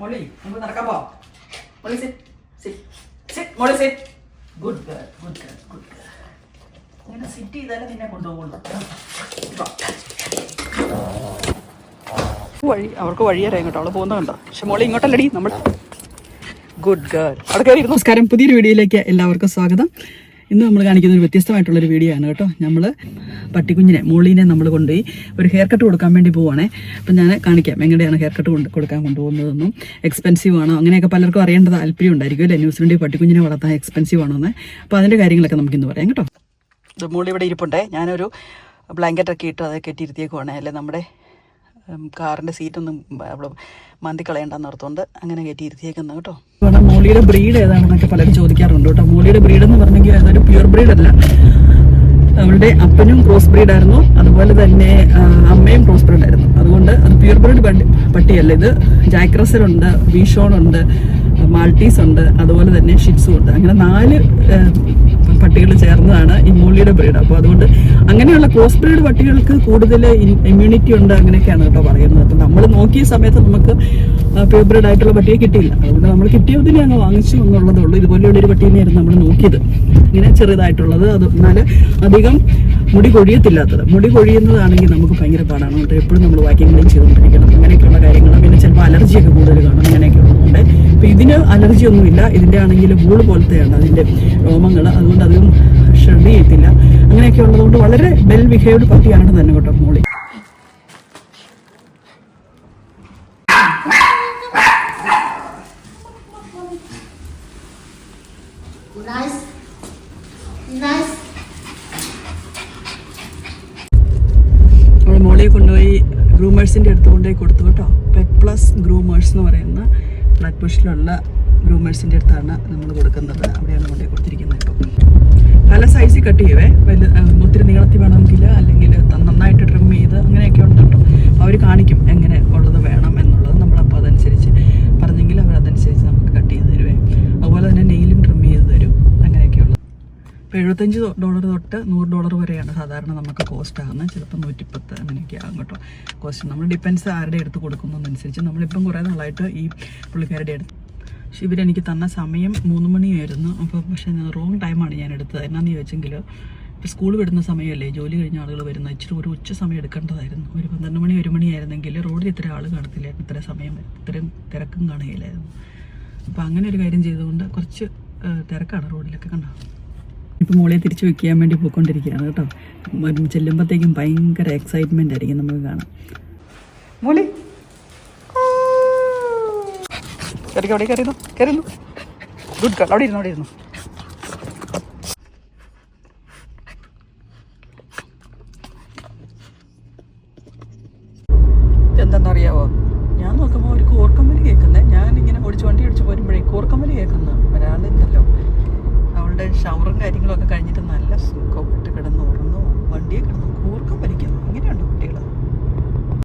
മോളി നമുക്ക് നടക്കാൻ പോവാം Molly sit sit Molly sit good girl good girl good girl അങ്ങനെ സിറ്റ് ചെയ്താലേ നിന്നെ കൊണ്ടുപോകുള്ളൂ. വഴി അവർക്ക് വഴി അറിയാം കേട്ടോ. അവൾ പോകുന്ന കണ്ടോ? പക്ഷെ മോളി ഇങ്ങോട്ടല്ലടി നമ്മൾ ഗുഡ് ഗേൾ അവിടെ കയറി നമസ്കാരം. പുതിയൊരു വീഡിയോയിലേക്ക് എല്ലാവർക്കും സ്വാഗതം. ഇന്ന് നമ്മൾ കാണിക്കുന്ന ഒരു വ്യത്യസ്തമായിട്ടുള്ളൊരു വീഡിയോ ആണ് കേട്ടോ. നമ്മൾ പട്ടിക്കുഞ്ഞിനെ മോളീനെ നമ്മൾ കൊണ്ടുപോയി ഒരു ഹെയർ കട്ട് കൊടുക്കാൻ വേണ്ടി പോവാണേ. അപ്പം ഞാൻ കാണിക്കാം എങ്ങനെയാണ് ഹെയർ കട്ട് കൊണ്ട് കൊടുക്കാൻ കൊണ്ടുപോകുന്നതെന്നും. എക്സ്പെൻസീവ് ആണോ? അങ്ങനെയൊക്കെ പലർക്കും അറിയേണ്ട താല്പര്യം ഉണ്ടായിരിക്കും അല്ലേ? വേണ്ടി പട്ടിക്കുഞ്ഞിനെ വളർത്താൻ എക്സ്പെൻസീവ് ആണോ എന്ന് അപ്പോൾ അതിന്റെ കാര്യങ്ങളൊക്കെ നമുക്കിന്ന് പറയാം കേട്ടോ. മോളി ഇവിടെ ഇരിപ്പുണ്ടേ. ഞാനൊരു ബ്ലാങ്കറ്റൊക്കെ ഇട്ട് അത് കെട്ടിയിരുത്തിയേക്കുവാണേ. അല്ലേ? നമ്മുടെ കാറിന്റെ സീറ്റൊന്നും അവൾ മാന്തി കളയണ്ടെന്ന് അങ്ങനെ കയറ്റി ഇരുത്തിയേക്കുന്നത് കേട്ടോ മോളിയുടെ ബ്രീഡ് ഏതാണെന്നൊക്കെ പലരും ചോദിക്കാറുണ്ട് കേട്ടോ. മോളിയുടെ ബ്രീഡ് എന്ന് പറഞ്ഞെങ്കിൽ അതൊരു പ്യൂർ ബ്രീഡ് അല്ല. അവളുടെ അപ്പനും ക്രോസ് ബ്രീഡ് ആയിരുന്നു. അതുപോലെ തന്നെ അമ്മയും ക്രോസ് ബ്രീഡ് ആയിരുന്നു. അതുകൊണ്ട് അത് പ്യൂർ ബ്രീഡ് പട്ടിയല്ല ഇത്. ജാക്രസൽ ഉണ്ട് ബീഷോൺ ഉണ്ട് മാൾട്ടീസ് ഉണ്ട് അതുപോലെ തന്നെ ഷിറ്റ്സും ഉണ്ട്. അങ്ങനെ നാല് പട്ടികൾ ചേർന്നതാണ് ഈ മൂളിയുടെ ബ്രീഡ്. അപ്പോൾ അതുകൊണ്ട് അങ്ങനെയുള്ള ക്രോസ് ബ്രീഡ് പട്ടികൾക്ക് കൂടുതൽ ഇമ്മ്യൂണിറ്റി ഉണ്ട് അങ്ങനെയൊക്കെയാണ് കേട്ടോ പറയുന്നത്. അപ്പം നമ്മൾ നോക്കിയ സമയത്ത് നമുക്ക് പ്യൂർ ബ്രീഡ് ആയിട്ടുള്ള പട്ടിയെ കിട്ടിയില്ല. അതുകൊണ്ട് നമ്മൾ കിട്ടിയതിനെ അങ്ങ് വാങ്ങിച്ചു എന്നുള്ളതേ ഉള്ളൂ. ഇതുപോലെയുള്ള ഒരു പട്ടീനെയായിരുന്നു നമ്മൾ നോക്കിയത്. ഇങ്ങനെ ചെറുതായിട്ടുള്ളത്. അത് എന്നാൽ അധികം മുടി കൊഴിയത്തില്ലാത്തത്. മുടി കൊഴിയുന്നതാണെങ്കിൽ നമുക്ക് ഭയങ്കര പാടാണ് കേട്ടോ. എപ്പോഴും നമ്മൾ വാക്കിംഗ് ചെയ്തുകൊണ്ടിരിക്കണം. അങ്ങനെയൊക്കെയുള്ള കാര്യങ്ങൾ പിന്നെ ചിലപ്പോൾ അലർജിയൊക്കെ കൂടുതൽ കാണും. ഇപ്പം ഇതിന് അലർജി ഒന്നുമില്ല ഇതിന്റെ ആണെങ്കിൽ ഗൂൾ പോലത്തെയാണ് അതിന്റെ രോമങ്ങൾ അതുകൊണ്ട് അധികം ഷെഡ് ചെയ്യത്തില്ല അങ്ങനെയൊക്കെ ഉള്ളതുകൊണ്ട് വളരെ ബെൽ ബിഹേവ്ഡ് പട്ടിയാണ് തന്നെ കേട്ടോ മോളി. മോളിയെ കൊണ്ടുപോയി ഗ്രൂമേഴ്സിന്റെ അടുത്ത് കൊണ്ടുപോയി കൊടുത്തു കേട്ടോ. പെറ്റ് പ്ലസ് ഗ്രൂമേഴ്സ് എന്ന് പറയുന്ന ഫ്ലാറ്റ് ബുഷിലുള്ള ഗ്രൂമേഴ്സിന്റെ അടുത്താണ് നമ്മൾ കൊടുക്കുന്നത്. അവിടെയാണ് കൊണ്ടുപോയി കൊടുത്തിരിക്കുന്നത് ഇപ്പം. പല സൈസിൽ കട്ട് ചെയ്യുവേ. വലിയ ഒത്തിരി നീളത്തിൽ വേണമെങ്കിൽ അല്ലെങ്കിൽ ഇപ്പോൾ എഴുപത്തഞ്ച് ഡോളർ തൊട്ട് നൂറ് ഡോളർ വരെയാണ് സാധാരണ നമുക്ക് കോസ്റ്റ് ആകുന്നത്. ചിലപ്പോൾ നൂറ്റിപ്പത്ത് അങ്ങനെയൊക്കെ ആകും കേട്ടോ. കോസ്റ്റ് നമ്മൾ ഡിപ്പെൻസ് ആരുടെ അടുത്ത് കൊടുക്കുന്നതനുസരിച്ച് നമ്മളിപ്പം കുറേ നാളായിട്ട് ഈ പുള്ളിക്കാരുടെ അടുത്ത് പക്ഷെ ഇവരെനിക്ക് തന്ന സമയം മൂന്ന് മണിയായിരുന്നു. അപ്പം പക്ഷേ റോങ് ടൈമാണ് ഞാൻ എടുത്തത്. എന്നാന്ന് ചോദിച്ചെങ്കിൽ ഇപ്പോൾ സ്കൂൾ വിടുന്ന സമയമല്ലേ? ജോലി കഴിഞ്ഞ ആളുകൾ വരുന്ന ഇച്ചിരി ഒരു ഉച്ച സമയം എടുക്കേണ്ടതായിരുന്നു. ഒരു പന്ത്രണ്ട് മണി ഒരു മണിയായിരുന്നെങ്കിൽ റോഡിൽ ഇത്ര ആൾ കാണത്തില്ലായിരുന്നു. ഇത്ര സമയം ഇത്രയും തിരക്കും കാണുകയില്ലായിരുന്നു. അപ്പോൾ അങ്ങനെ ഒരു കാര്യം ചെയ്തുകൊണ്ട് കുറച്ച് തിരക്കാണ് റോഡിലൊക്കെ കണ്ടോ? ഇപ്പം മോളെ തിരിച്ചു വെക്കാൻ വേണ്ടി പോയിക്കൊണ്ടിരിക്കുകയാണ് കേട്ടോ. ചെല്ലുമ്പോഴത്തേക്കും ഭയങ്കര എക്സൈറ്റ്മെന്റ് ആയിരിക്കും നമുക്ക് കാണാം മോളി. കയറിക്കോ അവിടെ കയറിയിരുന്നു കയറിയിരുന്നു ഗുഡ് ഗേൾ അവിടെ ഇരുന്നു അവിടെ ഇരുന്നു? എന്താണെന്നറിയാവോ ഞാൻ നോക്കുമ്പോൾ ഒരു കൂർക്കമ്പലി കേൾക്കുന്നത് ഞാൻ ഇങ്ങനെ ഓടിച്ച് വണ്ടി ഓടിച്ച് പോരുമ്പോഴേ കൂർക്കമ്പലി കേൾക്കുന്നു ഒരാളുണ്ടല്ലോ അവളുടെ ഷവറും കാര്യങ്ങളും ഒക്കെ കഴിഞ്ഞിട്ട് നല്ല സുഖമായിട്ട് കിടന്ന് ഉറങ്ങുന്നു വണ്ടിയെ കിടന്നു കൂർക്കം വലിക്കുന്നു. ഇങ്ങനെയുണ്ട്